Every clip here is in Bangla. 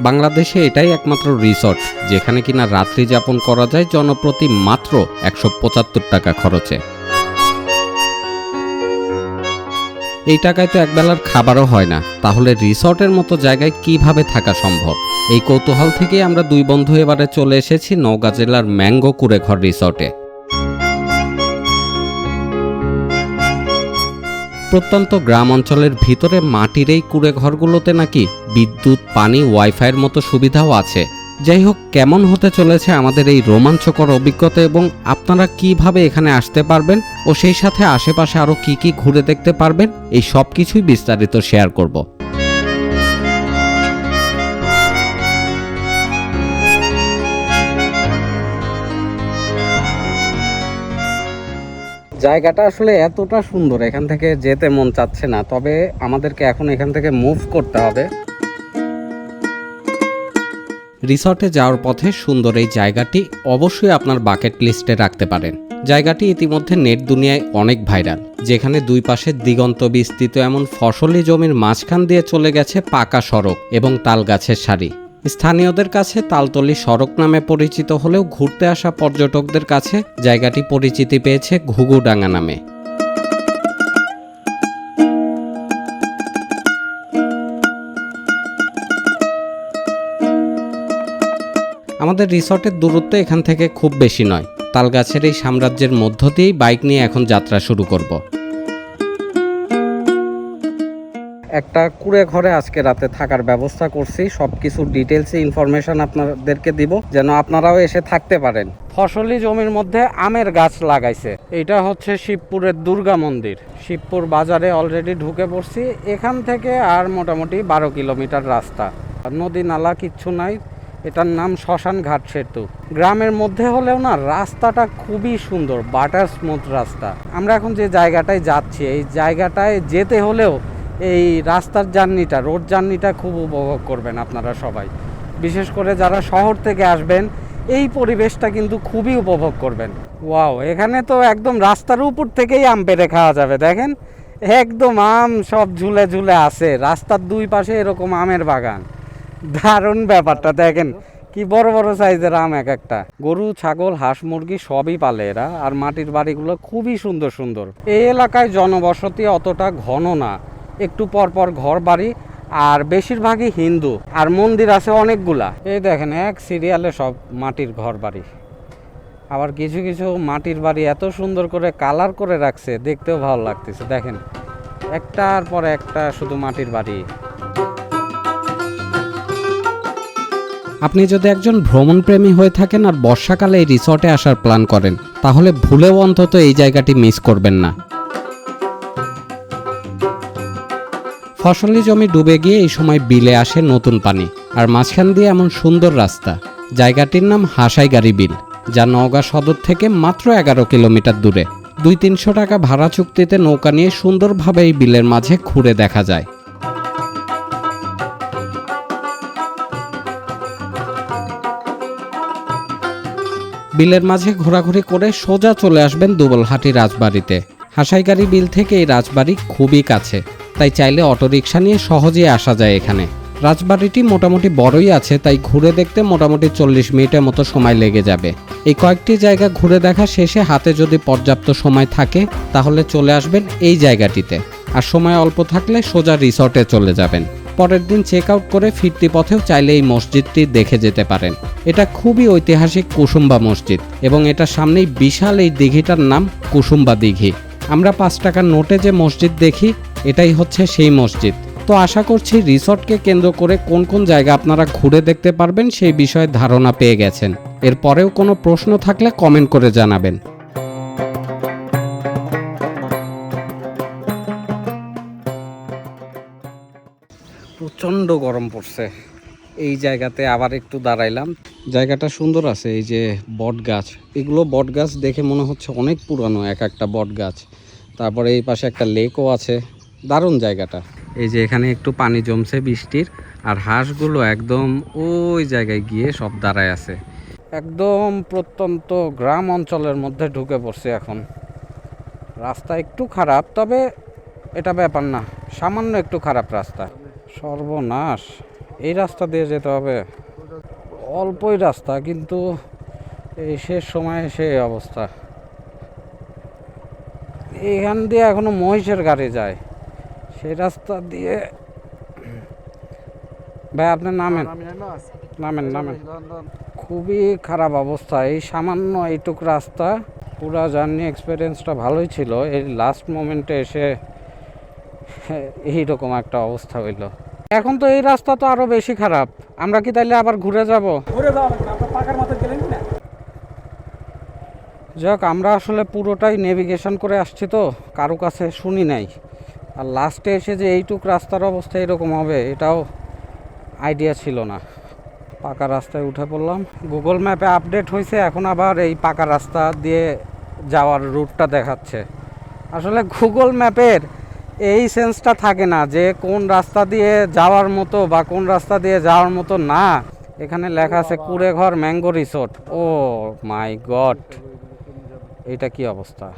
বাংলাদেশে এটাই একমাত্র রিসর্ট, যেখানে কিনা রাত্রি যাপন করা যায় জনপ্রতি মাত্র একশো পঁচাত্তর টাকা খরচে। এই টাকায় তো একবেলার খাবারও হয় না। তাহলে রিসর্টের মতো জায়গায় কীভাবে থাকা সম্ভব? এই কৌতূহল থেকেই আমরা দুই বন্ধু এবারে চলে এসেছি নওগাঁ জেলার ম্যাঙ্গো কুড়েঘর রিসর্টে। প্রত্যন্ত গ্রাম অঞ্চলের ভিতরে মাটির এই কুড়ে ঘরগুলোতে নাকি বিদ্যুৎ, পানি, ওয়াইফাইয়ের মতো সুবিধাও আছে। যাই হোক, কেমন হতে চলেছে আমাদের এই রোমাঞ্চকর অভিজ্ঞতা এবং আপনারা কীভাবে এখানে আসতে পারবেন ও সেই সাথে আশেপাশে আরও কি কি ঘুরে দেখতে পারবেন, এই সব কিছুই বিস্তারিত শেয়ার করব। জায়গাটা আসলে এতটা সুন্দর, এখান থেকে যেতে মন চাচ্ছে না। তবে আমাদেরকে এখন এখান থেকে মুভ করতে হবে। রিসর্টে যাওয়ার পথে সুন্দর এই জায়গাটি অবশ্যই আপনার বাকেট লিস্টে রাখতে পারেন। জায়গাটি ইতিমধ্যে নেট দুনিয়ায় অনেক ভাইরাল যেখানে দুই পাশে দিগন্ত বিস্তৃত এমন ফসলি জমির মাঝখান দিয়ে চলে গেছে পাকা সড়ক এবং তাল গাছের সারি। স্থানীয়দের কাছে তালতলি সড়ক নামে পরিচিত হলেও ঘুরতে আসা পর্যটকদের কাছে জায়গাটি পরিচিতি পেয়েছে ঘুঘুডাঙ্গা নামে। আমাদের রিসর্টের দূরত্ব এখান থেকে খুব বেশি নয়। তালগাছের এই সাম্রাজ্যের মধ্য দিয়েই বাইক নিয়ে এখন যাত্রা শুরু করব। একটা কুড়ে ঘরে আজকে রাতে থাকার ব্যবস্থা করছি। সব কিছু ডিটেলসে ইনফরমেশন আপনাদেরকে দিব, যেন আপনারাও এসে থাকতে পারেন। ফসলি জমির মধ্যে আমের গাছ লাগাইছে। এটা হচ্ছে শিবপুরের দুর্গা মন্দির। শিবপুর বাজারে অলরেডি ঢুকে পড়ছি। এখান থেকে আর মোটামুটি বারো কিলোমিটার রাস্তা। নদী নালা কিচ্ছু নাই। এটার নাম শ্মশান ঘাট সেতু। গ্রামের মধ্যে হলেও না, রাস্তাটা খুবই সুন্দর, বাটার স্মুথ রাস্তা। আমরা এখন যে জায়গাটায় যাচ্ছি, এই জায়গাটায় যেতে হলেও এই রাস্তার জার্নিটা, রোড জার্নিটা খুব উপভোগ করবেন আপনারা সবাই। বিশেষ করে যারা শহর থেকে আসবেন, এই পরিবেশটা কিন্তু খুবই উপভোগ করবেন। ওয়াও, এখানে তো একদম রাস্তার উপর থেকেই আম পেরে খাওয়া যাবে, দেখেন? একদম আম সব ঝুলে ঝুলে আছে, রাস্তার দুই পাশে এরকম আমের বাগান। দারুণ ব্যাপারটা, দেখেন? কি বড় বড় সাইজের আম এক একটা। গরু, ছাগল, হাঁস, মুরগি সবই পালে এরা, আর মাটির বাড়িগুলো খুবই সুন্দর সুন্দর। এই এলাকায় জনবসতি অতটা ঘন না। একটু পর পর ঘর বাড়ি, আর বেশিরভাগই হিন্দু। আর মন্দির আছে অনেকগুলা। এই দেখেন, এক সিরিয়ালে সব মাটির ঘর বাড়ি। আবার কিছু কিছু মাটির বাড়ি এত সুন্দর করে কালার করে রাখছে, দেখতেও ভালো লাগতেছে। দেখেন, একটার পর একটা শুধু মাটির বাড়ি। আপনি যদি একজন ভ্রমণপ্রেমী হয়ে থাকেন আর বর্ষাকালে এই রিসর্টে আসার প্ল্যান করেন, তাহলে ভুলেও অন্তত এই জায়গাটি মিস করবেন না। ফসলি জমি ডুবে গিয়ে এই সময় বিলে আসে নতুন পানি, আর মাঝখান দিয়ে এমন সুন্দর রাস্তা। জায়গাটির নাম হাসাইগাড়ি বিল, যা নওগাঁ সদর থেকে মাত্র এগারো কিলোমিটার দূরে। দুই তিনশো টাকা ভাড়া চুক্তিতে নৌকা নিয়ে সুন্দরভাবে এই বিলের মাঝে ঘুরে দেখা যায়। বিলের মাঝে ঘোরাঘুরি করে সোজা চলে আসবেন দুবলহাটি রাজবাড়িতে। হাসাইগাড়ি বিল থেকে এই রাজবাড়ি খুবই কাছে, তাই চাইলে অটোরিকশা নিয়ে সহজেই আসা যায় এখানে। রাজবাড়িটি মোটামুটি বড়ই আছে, তাই ঘুরে দেখতে মোটামুটি চল্লিশ মিনিটের মতো সময় লেগে যাবে। এই কয়েকটি জায়গা ঘুরে দেখা শেষে হাতে যদি পর্যাপ্ত সময় থাকে, তাহলে চলে আসবেন এই জায়গাটিতে। আর সময় অল্প থাকলে সোজা রিসর্টে চলে যাবেন। পরের দিন চেক আউট করে ফিরতি পথেও চাইলে এই মসজিদটি দেখে যেতে পারেন। এটা খুবই ঐতিহাসিক কুসুম্বা মসজিদ, এবং এটা সামনেই বিশাল এই দিঘিটার নাম কুসুম্বা দিঘি। আমরা পাঁচ টাকার নোটে যে মসজিদ দেখি, এটাই হচ্ছে সেই মসজিদ। তো আশা করছি রিসর্টকে কেন্দ্র করে কোন কোন জায়গা আপনারা ঘুরে দেখতে পারবেন সেই বিষয়ে ধারণা পেয়ে গেছেন। এরপরেও কোনো প্রশ্ন থাকলে কমেন্ট করে জানাবেন। প্রচণ্ড গরম পড়ছে। এই জায়গাতে আবার একটু দাঁড়াইলাম। জায়গাটা সুন্দর আছে, এই যে বট গাছ। এগুলো বট গাছ দেখে মনে হচ্ছে অনেক পুরানো, এক একটা বট গাছ। তারপরে এই পাশে একটা লেকও আছে, দারুণ জায়গাটা। এই যে এখানে একটু পানি জমছে বৃষ্টির, আর হাঁসগুলো একদম ওই জায়গায় গিয়ে সব দাঁড়ায় আছে। একদম প্রত্যন্ত গ্রাম অঞ্চলের মধ্যে ঢুকে পড়ছে এখন। রাস্তা একটু খারাপ, তবে এটা ব্যাপার না, সামান্য একটু খারাপ রাস্তা। সর্বনাশ, এই রাস্তা দিয়ে যেতে হবে। অল্পই রাস্তা কিন্তু এই শেষ সময়ে সেই অবস্থা। এখান দিয়ে এখনও মহিষের গাড়ি যায়। সেই রাস্তা দিয়ে ভাই আপনি নামেন। নামেন নামেন। খুবই খারাপ অবস্থা। এই সামান্য এইটুক রাস্তা পুরা জার্নি এক্সপিরিয়েন্সটা ভালোই ছিল। এই লাস্ট মোমেন্টে এসে এইরকম একটা অবস্থা হইল। এখন তো এই রাস্তা তো আরও বেশি খারাপ। আমরা কি তাইলে আবার ঘুরে যাব? ঘুরে লাগবে পাকার মাথায় গেলেন না? যাক আমরা আসলে পুরোটাই নেভিগেশন করে আসছি তো কারও কাছে শুনি নাই। আর লাস্টে এসে যে এইটুক রাস্তার অবস্থা এরকম হবে এটাও আইডিয়া ছিল না। পাকা রাস্তায় উঠে পড়লাম। গুগল ম্যাপে আপডেট হয়েছে এখন আবার এই পাকা রাস্তা দিয়ে যাওয়ার রুটটা দেখাচ্ছে। আসলে গুগল ম্যাপের এই সেন্সটা থাকে না যে কোন রাস্তা দিয়ে যাওয়ার মতো বা কোন রাস্তা দিয়ে যাওয়ার মতো না। এখানে লেখা আছে Kureghar mango resort. Oh my god. এটা কি অবস্থা?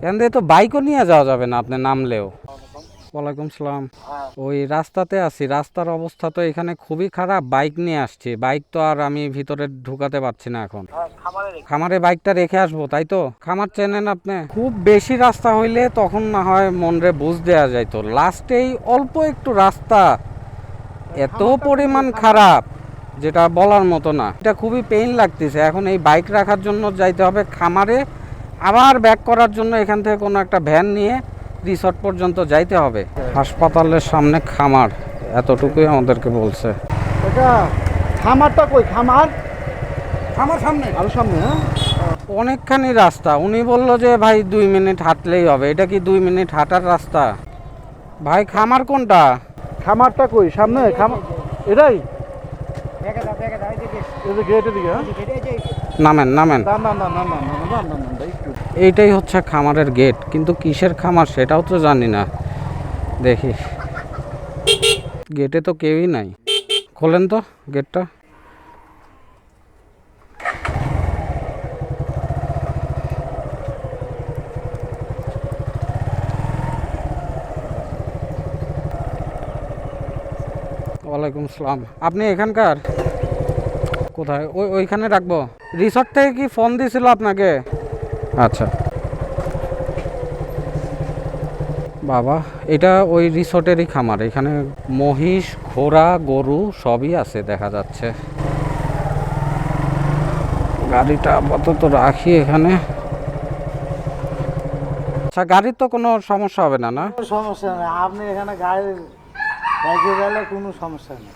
এখান দিয়ে তো বাইকও নিয়ে যাওয়া যাবে না আপনি নামলেও। ওয়ালাইকুম সালাম। ওই রাস্তাতে আছি রাস্তার অবস্থা তো এখানে খুবই খারাপ বাইক নিয়ে আসছি। বাইক তো আর আমি ভিতরে ঢুকাতে পারছি না এখন। খামারে বাইকটা রেখে আসব তাই তো? খামার চেনেন আপনি? খুব বেশি রাস্তা হইলে তখন না হয় মনরে বুঝ দেওয়া যায় তো লাস্টেই অল্প একটু রাস্তা। এত পরিমাণ খারাপ। যেটা বলার মতো না। এটা খুবই পেইন লাগতেছে। এখন এই বাইক রাখার জন্য যাইতে হবে খামারে। আবার ব্যাক করার জন্য এখান থেকে কোনো একটা ভ্যান নিয়ে রিসর্ট পর্যন্ত যাইতে হবে। হাসপাতালের সামনে খামার এতটুকুই আমাদেরকে বলছে। এটা খামারটা কই? খামার? আমার সামনে? আরও সামনে হ্যাঁ? অনেকখানি রাস্তা। উনি বলল যে ভাই দুই মিনিট হাঁটলেই হবে। এটা কি দুই মিনিট হাঁটার রাস্তা? ভাই খামার কোনটা? খামারটা কই? সামনে? খামার এটাই? এই যে গেটের দিকে হ্যাঁ? নামেন নামেন। এইটাই হচ্ছে খামারের গেট কিন্তু কিসের খামার সেটাও তো জানি না। দেখি। গেটে তো কেউই নাই। খোলেন তো গেটটা ওয়ালাইকুম আসসালাম আপনি এখানকার? কোথায়? ওই ওইখানে রাখব। রিসর্ট থেকে কি ফোন দিয়েছিল আপনাকে? আচ্ছা। বাবা এটা ওই রিসোর্টেরই খামার। এখানে মহিষ ঘোড়া গরু সবই আছে দেখা যাচ্ছে। গাড়িটা আপাতত রাখি এখানে। আচ্ছা গাড়ির তো কোনো সমস্যা হবে না না? সমস্যা নেই। আপনি এখানে গাড়ি রেখে গেলে কোনো সমস্যা নেই।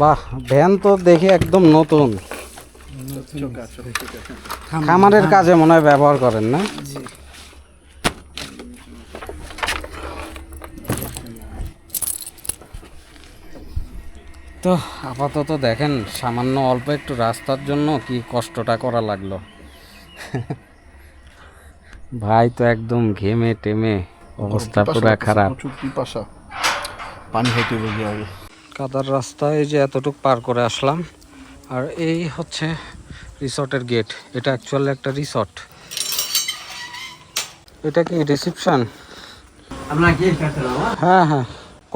বাহ ভ্যান তো দেখি একদম নতুন। খামারের কাজে মনে হয় ব্যবহার করেন না? তো আপাতত দেখেন সামান্য অল্প একটু রাস্তার জন্য কি কষ্টটা করা লাগল। ভাই তো একদম ঘেমে টেমে অবস্থা পুরা খারাপ। পানি আগে। কাদার রাস্তা এই যে এতটুক পার করে আসলাম আর এই হচ্ছে রিসর্টের গেট। এটা অ্যাকচুয়ালি একটা রিসর্ট। এটা কি রিসেপশন? হ্যাঁ? হ্যাঁ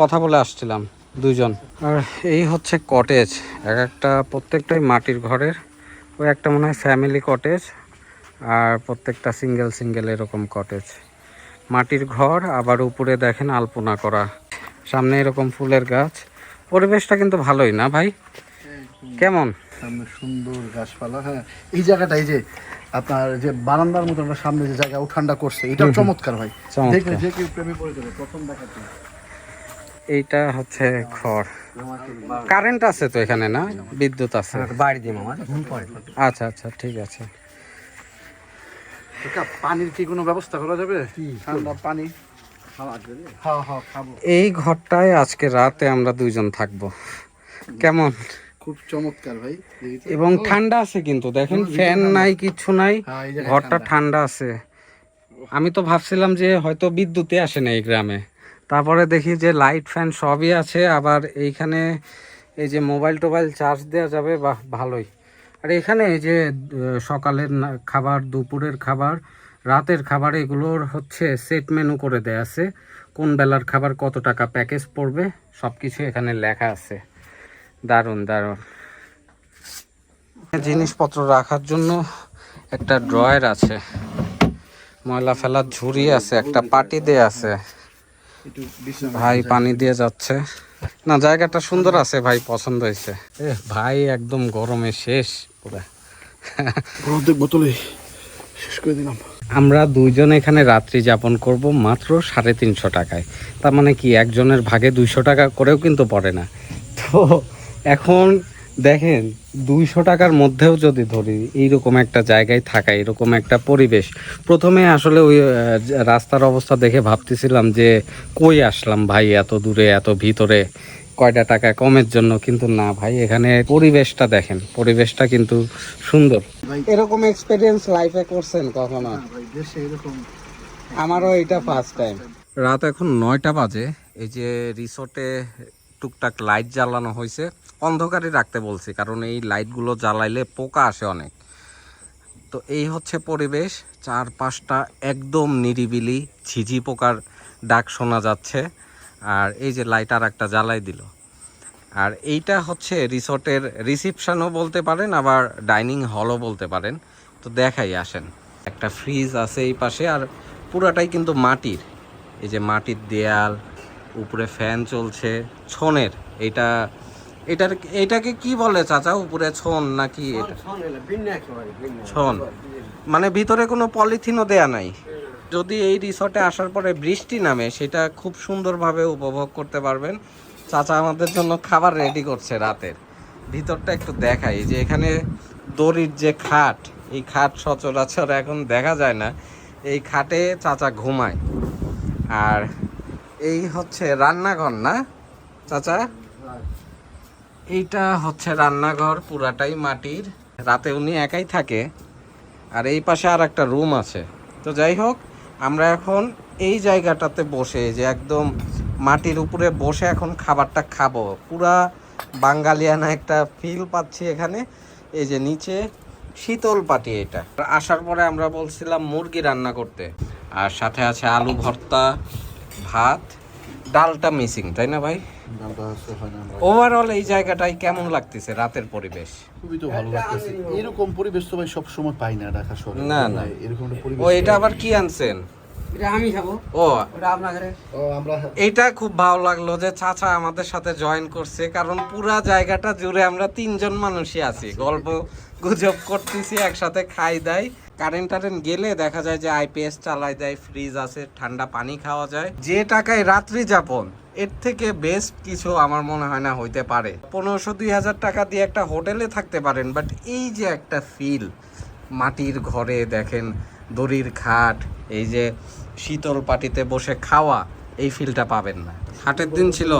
কথা বলে আসছিলাম দুইজন। আর এই হচ্ছে কটেজ এক একটা প্রত্যেকটাই মাটির ঘরের। ওই একটা মনে হয় ফ্যামিলি কটেজ আর প্রত্যেকটা সিঙ্গেল সিঙ্গেল এরকম কটেজ মাটির ঘর আবার উপরে দেখেন আলপনা করা। সামনে এরকম ফুলের গাছ। পরিবেশটা কিন্তু ভালোই না ভাই? কেমন? সামনে সুন্দর গাছপালা হ্যাঁ। এই জায়গাটা এই যে আপনার যে বারান্দার মতো আমরা সামনে যে জায়গা উঠানটা করছে এটা চমৎকার ভাই। দেখলে যে কেউ প্রেমে পড়ে যাবে। প্রথম দেখাতে এইটা হচ্ছে ঘর। কারেন্ট আছে তো এখানে না? বিদ্যুৎ আছে। বাড়ি দিয়ে মামা ঘুম পড়ে আচ্ছা আচ্ছা ঠিক আছে। পানির কি কোনো ব্যবস্থা করা যাবে? ঠান্ডা পানি? হ্যাঁ হ্যাঁ খাব এই ঘরটায় আজকে রাতে আমরা দুইজন থাকব। কেমন? খুব চমৎকার ভাই এবং ঠান্ডা আছে কিন্তু দেখেন ফ্যান নাই কিছু নাই হ্যাঁ, ঘরটা ঠান্ডা। আছে। আমি তো ভাবছিলাম যে হয়তো বিদ্যুতে আসে না এই গ্রামে। তারপরে দেখি যে লাইট ফ্যান সবই আছে আবার এইখানে এই যে মোবাইল টোবাইল চার্জ দেওয়া যাবে বাহ ভালোই। আর এখানে এই যে সকালের খাবার দুপুরের খাবার রাতের খাবার এগুলোর হচ্ছে সেট মেনু করে দেয়া আছে। কোন বেলার খাবার কত টাকা প্যাকেজ পড়বে সব কিছু এখানে লেখা আছে। দারুণ দারুণ। জিনিসপত্র রাখার জন্য একটা ড্রয়ার আছে। ময়লা ফেলার ঝুড়ি আছে একটা পাটি দিয়ে আছে। ভাই পানি দিয়ে যাচ্ছে। না জায়গাটা সুন্দর আছে ভাই পছন্দ হয়েছে। ভাই একদম গরমে শেষ পুরা। বোতলে শেষ করে দিলাম। আমরা দুইজন এখানে রাত্রি যাপন করব মাত্র সাড়ে তিনশো টাকায়। তার মানে কি একজনের ভাগে দুইশো টাকা করেও কিন্তু পড়ে না। তো এখন দেখেন দুইশো টাকার মধ্যেও যদি ধরি এইরকম একটা জায়গায় থাকা এরকম একটা পরিবেশ। প্রথমে আসলে ওই রাস্তার অবস্থা দেখে ভাবতেছিলাম যে কই আসলাম ভাই এত দূরে এত ভিতরে কয়টা টাকা কমের জন্য? কিন্তু না ভাই এখানে পরিবেশটা দেখেন পরিবেশটা কিন্তু সুন্দর। এরকম এক্সপিরিয়েন্স লাইফে করছেন কখনো? আমারও এটা ফার্স্ট টাইম রাত এখন নয়টা বাজে এই যে রিসোর্টে টুকটাক লাইট জ্বালানো হয়েছে। অন্ধকারে রাখতে বলছি, কারণ এই লাইটগুলো জ্বালাইলে পোকা আসে অনেক। তো এই হচ্ছে পরিবেশ, চারপাশটা একদম নিরিবিলি, ঝিঝি পোকার ডাক শোনা যাচ্ছে, আর এই যে লাইট আর একটা জ্বালাই দিল। আর এইটা হচ্ছে রিসোর্টের রিসিপশনও বলতে পারেন, আবার ডাইনিং হলও বলতে পারেন। তো দেখাই, আসেন। একটা ফ্রিজ আছে এই পাশে, আর পুরাটাই কিন্তু মাটির। এই যে মাটির দেয়াল উপরে ফ্যান চলছে ছনের এটা এটার এটাকে কি বলে চাচা উপরে ছন নাকি এটা? ছন মানে ভিতরে কোনো পলিথিনও দেয়া নাই। যদি এই রিসর্টে আসার পরে বৃষ্টি নামে সেটা খুব সুন্দরভাবে উপভোগ করতে পারবেন। চাচা আমাদের জন্য খাবার রেডি করছে রাতের। ভিতরটা একটু দেখাই যে এখানে দড়ির যে খাট এই খাট সচরাচর এখন দেখা যায় না। এই খাটে চাচা ঘুমায়। আর এই হচ্ছে রান্নাঘর না, চাচা? এইটা হচ্ছে রান্নাঘর, পুরাটাই মাটির। রাতে উনি একাই থাকে, আর এই পাশে আর একটা রুম আছে। তো যাই হোক, আমরা এখন এই জায়গাটাতে বসে যে একদম মাটির উপরে বসে এখন খাবারটা খাব। পুরা বাঙালিয়ানা একটা ফিল পাচ্ছি এখানে। এই যে নিচে শীতল পাটি এটা। আসার পরে আমরা বলছিলাম মুরগি রান্না করতে। আর সাথে আছে আলু ভর্তা ভাত ডালটা মিসিং তাই না ভাই? হয় ওভারঅল এই জায়গাটাই কেমন লাগতেছে রাতের পরিবেশ? খুবই তো ভালো লাগতেছে। এরকম পরিবেশ তো ভাই সব সময় পাই না ঢাকা শহরে না, না। এরকম পরিবেশ ও এটা আবার কি আনছেন? এটা আমি খাব। ও। ওটা আপনার ঘরে। ও আমরা এইটা খুব ভালো লাগল যে চাচা আমাদের সাথে জয়েন করছে কারণ পুরা জায়গাটা জুড়ে আমরা তিনজন মানুষই আছি। গল্প গুজব করতেছি একসাথে খাই দেয়। কারেন্ট টারেন্ট গেলে দেখা যায় যে আইপিএস চালাই দেয় ফ্রিজ আছে, ঠান্ডা পানি খাওয়া যায়। যে টাকায় রাত্রি যাপন, এর থেকে বেস্ট কিছু আমার মনে হয় না হইতে পারে। পনেরোশো দুই হাজার টাকা দিয়ে একটা হোটেলে থাকতে পারেন বাট এই যে একটা ফিল মাটির ঘরে দেখেন, দড়ির খাট, এই যে শীতল পাটিতে বসে খাওয়া, এই ফিলটা পাবেন না। হাটের দিন ছিল।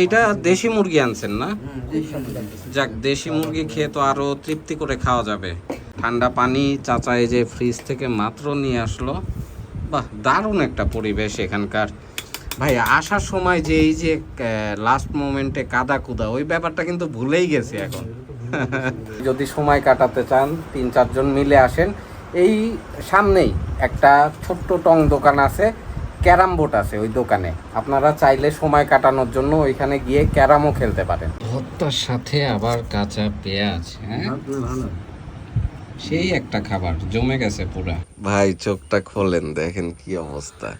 এইটা দেশি মুরগি আনছেন না? যাক, দেশি মুরগি খেয়ে তো আরও তৃপ্তি করে খাওয়া যাবে। ঠান্ডা পানি, চাচা এই যে ফ্রিজ থেকে মাত্র নিয়ে আসলো। বাহ, দারুণ একটা পরিবেশ এখানকার। ভাই, আসার সময় যে এই যে লাস্ট মোমেন্টে কাদা কুদা ওই ব্যাপারটা কিন্তু ভুলেই গেছে এখন। যদি সময় কাটাতে চান, তিন চারজন মিলে আসেন। এই সামনেই একটা ছোট্ট টং দোকান আছে। ক্যারাম বোর্ড আছে ওই দোকানে। আপনারা চাইলে সময় কাটানোর জন্য ওইখানে গিয়ে ক্যারামও খেলতে পারেন। ভর্তার সাথে আবার কাঁচা পেঁয়াজ হ্যাঁ? সেই একটা খাবার জমে গেছে পুরা। ভাই চোখটা খোলেন দেখেন কি অবস্থা।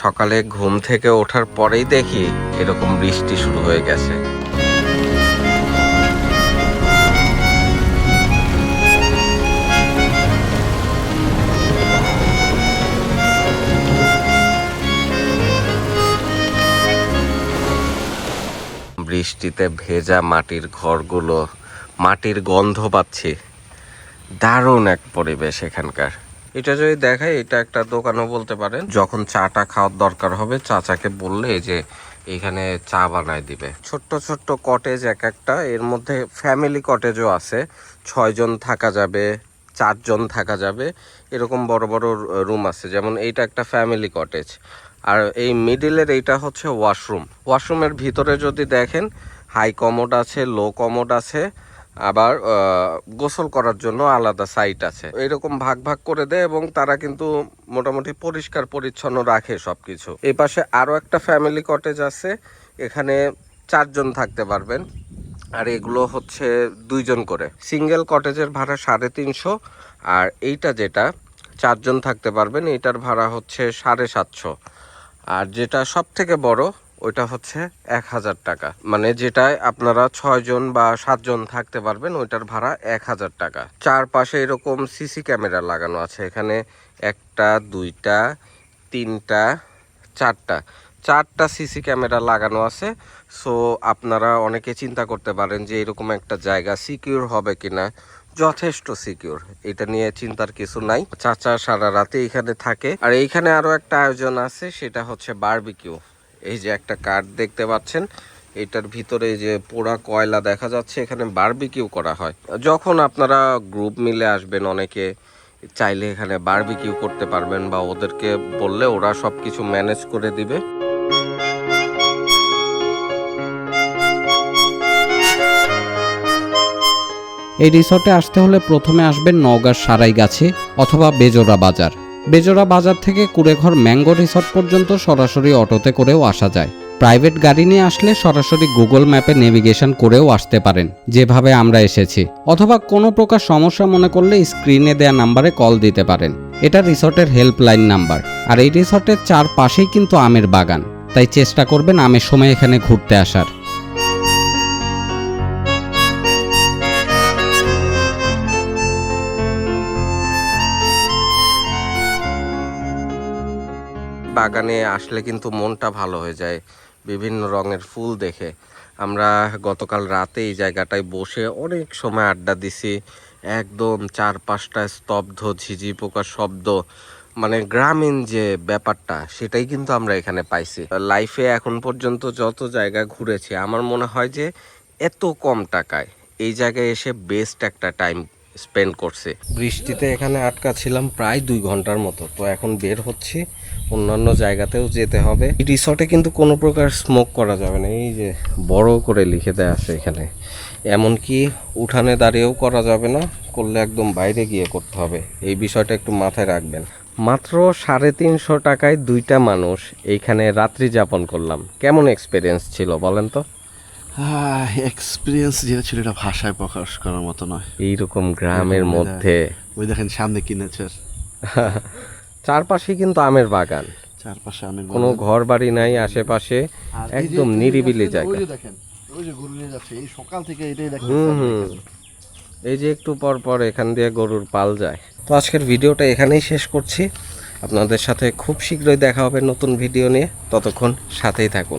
সকালে ঘুম থেকে ওঠার পরেই দেখি এরকম বৃষ্টি শুরু হয়ে গেছে। বৃষ্টিতে ভেজা মাটির ঘরগুলো, মাটির গন্ধ পাচ্ছি। দারুণ এক পরিবেশ এখানকার। এটা যদি দেখাই, এটা একটা দোকানও বলতে পারেন। যখন চাটা খাওয়ার দরকার হবে, চাচাকে বললে যে এখানে চা বানায় দিবে। ছোট্ট ছোট্ট কটেজ এক একটা, এর মধ্যে ফ্যামিলি কটেজও আছে। ছয়জন থাকা যাবে, চারজন থাকা যাবে, এরকম বড় বড় রুম আছে। যেমন এইটা একটা ফ্যামিলি কটেজ আর এই মিডিলের এইটা হচ্ছে ওয়াশরুম ওয়াশরুমের ভিতরে যদি দেখেন হাই কমোড আছে লো কমোড আছে, আবার গোসল করার জন্য আলাদা সাইট আছে। এরকম ভাগ ভাগ করে দেয় এবং তারা কিন্তু মোটামুটি পরিষ্কার পরিচ্ছন্ন রাখে সবকিছু। এই পাশে আরও একটা ফ্যামিলি কটেজ আছে, এখানে চারজন থাকতে পারবেন। আর এগুলো হচ্ছে দুইজন করে। সিঙ্গেল কটেজের ভাড়া সাড়ে তিনশো, আর এইটা যেটা, চারজন থাকতে পারবেন এইটার ভাড়া হচ্ছে সাড়ে সাতশো। আর যেটা সব থেকে বড়, ওইটা হচ্ছে এক হাজার টাকা। মানে যেটায় আপনারা ছয়জন বা সাতজন থাকতে পারবেন, ওইটার ভাড়া এক হাজার টাকা। চারপাশে এরকম সিসি ক্যামেরা লাগানো আছে। এখানে একটা, দুইটা, তিনটা, চারটা। চারটা সিসি ক্যামেরা লাগানো আছে। সো, আপনারা অনেকে চিন্তা করতে পারেন যে এরকম একটা জায়গা সিকিউর হবে কিনা। যথেষ্ট সিকিউর এটা নিয়ে চিন্তার কিছু নাই। চাচা সারা রাতে এখানে থাকে। আর এইখানে আরও একটা আয়োজন আছে, সেটা হচ্ছে বারবিকিউ এই যে একটা কার্ড দেখতে পাচ্ছেন, এটার ভিতরে যে পোড়া কয়লা দেখা যাচ্ছে, এখানে বারবিকিউ করা হয়। যখন আপনারা গ্রুপ মিলে আসবেন অনেকে, চাইলে এখানে বারবিকিউ করতে পারবেন বা ওদেরকে বললে ওরা সবকিছু ম্যানেজ করে দিবে। এই রিসর্টে আসতে হলে প্রথমে আসবেন নওগাঁর সারাইগাছি অথবা বেজোড়া বাজার। বেজোড়া বাজার থেকে কুড়েঘর ম্যাঙ্গো রিসর্ট পর্যন্ত সরাসরি অটোতে করেও আসা যায়। প্রাইভেট গাড়ি নিয়ে আসলে সরাসরি গুগল ম্যাপে নেভিগেশন করেও আসতে পারেন, যেভাবে আমরা এসেছি। অথবা কোনো প্রকার সমস্যা মনে করলে স্ক্রিনে দেয়া নাম্বারে কল দিতে পারেন। এটা রিসর্টের হেল্পলাইন নাম্বার আর এই রিসর্টের চারপাশেই কিন্তু আমের বাগান। তাই চেষ্টা করবেন আমের সময় এখানে ঘুরতে আসার। বাগানে আসলে কিন্তু মনটা ভালো হয়ে যায়, বিভিন্ন রঙের ফুল দেখে। আমরা গতকাল রাতে এই জায়গাটায় বসে অনেক সময় আড্ডা দিছি, একদম চারপাশটা স্তব্ধ, ঝিঝি পোকার শব্দ মানে গ্রামীণ যে ব্যাপারটা, সেটাই কিন্তু আমরা এখানে পাইছি। লাইফে এখন পর্যন্ত যত জায়গা ঘুরেছি, আমার মনে হয় যে এত কম টাকায় এই জায়গায় এসে বেস্ট একটা টাইম স্পেন্ড করছে। বৃষ্টিতে এখানে আটকা ছিলাম প্রায় দুই ঘণ্টার মতো, তো এখন বের হচ্ছি। অন্যান্য জায়গাতেও যেতে হবে। এই রিসর্টে কিন্তু কোনো প্রকার স্মোক করা যাবে না। এই যে বড় করে লিখে দেয়া আছে এখানে। এমনকি উঠানে দাঁড়িয়েও করা যাবে না করলে একদম বাইরে গিয়ে করতে হবে। এই বিষয়টা একটু মাথায় রাখবেন। মাত্র সাড়ে তিনশো টাকায় দুইটা মানুষ এইখানে রাত্রি যাপন করলাম। কেমন এক্সপিরিয়েন্স ছিল বলেন তো? এক্সপিরিয়েন্স যেটা ছিল এটা ভাষায় প্রকাশ করার মতো নয়। এইরকম গ্রামের মধ্যে। ওই দেখেন সামনে কি নেচার চারপাশে কিন্তু আমের বাগান। চারপাশে কোনো ঘর বাড়ি নাই আশেপাশে একদম নিরিবিলি জায়গা। দেখেন ওই যে গরু নিয়ে যাচ্ছে এই সকাল থেকে এটাই দেখেন। হুম হুম। এই যে একটু পর পর এখান দিয়ে গরুর পাল যায়। তো আজকের ভিডিওটা এখানেই শেষ করছি। আপনাদের সাথে খুব শীঘ্রই দেখা হবে নতুন ভিডিও নিয়ে। ততক্ষণ সাথেই থাকুন।